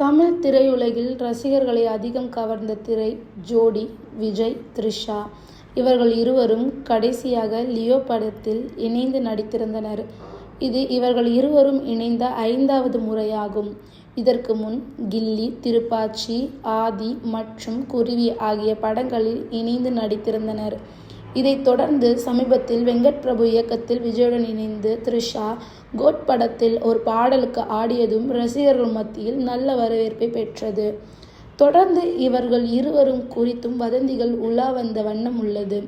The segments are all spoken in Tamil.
தமிழ் திரையுலகில் ரசிகர்களை அதிகம் கவர்ந்த திரை ஜோடி விஜய் த்ரிஷா. இவர்கள் இருவரும் கடைசியாக லியோ படத்தில் இணைந்து நடித்திருந்தனர். இது இவர்கள் இருவரும் இணைந்த ஐந்தாவது முறையாகும். இதற்கு முன் கில்லி திருப்பாச்சி ஆதி மற்றும் குருவி ஆகிய படங்களில் இணைந்து நடித்திருந்தனர். இதைத் தொடர்ந்து சமீபத்தில் வெங்கட் பிரபு இயக்கத்தில் விஜயுடன் இணைந்து த்ரிஷா கோட் படத்தில் ஒரு பாடலுக்கு ஆடியதும் ரசிகர்கள் மத்தியில் நல்ல வரவேற்பை பெற்றது. தொடர்ந்து இவர்கள் இருவரும் குறித்தும் வதந்திகள் உலா வந்த வண்ணம் உள்ளது.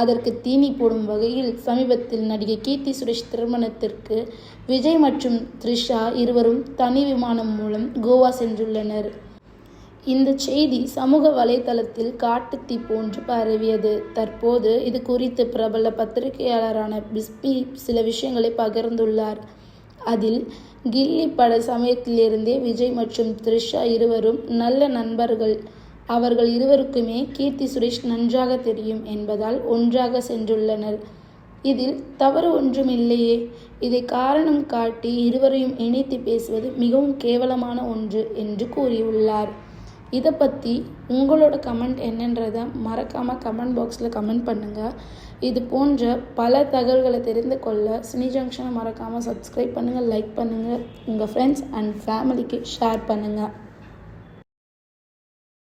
அதற்கு தீனி போடும் வகையில் சமீபத்தில் நடிகை கீர்த்தி சுரேஷ் திருமணத்திற்கு விஜய் மற்றும் த்ரிஷா இருவரும் தனி விமானம் மூலம் கோவா சென்றுள்ளனர். இந்த செய்தி சமூக வலைதளத்தில் காட்டுத்தீ போன்று பரவியது. தற்போது இது குறித்து பிரபல பத்திரிகையாளரான பிஸ்பி சில விஷயங்களை பகிர்ந்துள்ளார். அதில் கில்லி பட சமயத்திலிருந்தே விஜய் மற்றும் த்ரிஷா இருவரும் நல்ல நண்பர்கள். அவர்கள் இருவருக்குமே கீர்த்தி சுரேஷ் நன்றாக தெரியும் என்பதால் ஒன்றாக சென்றுள்ளனர். இதில் தவறு ஒன்றும் இல்லையே இதை காரணம் காட்டி இருவரையும் இணைத்து பேசுவது மிகவும் கேவலமான ஒன்று என்று கூறியுள்ளார். இதை பற்றி உங்களோட கமெண்ட் என்னன்றதை மறக்காமல் கமெண்ட் பாக்ஸில் கமெண்ட் பண்ணுங்கள் இது போன்ற பல தகவல்களை தெரிந்து கொள்ள சினி ஜங்ஷனை மறக்காமல் சப்ஸ்கிரைப் பண்ணுங்கள் லைக் பண்ணுங்கள் உங்கள் ஃப்ரெண்ட்ஸ் அண்ட் ஃபேமிலிக்கு ஷேர் பண்ணுங்கள்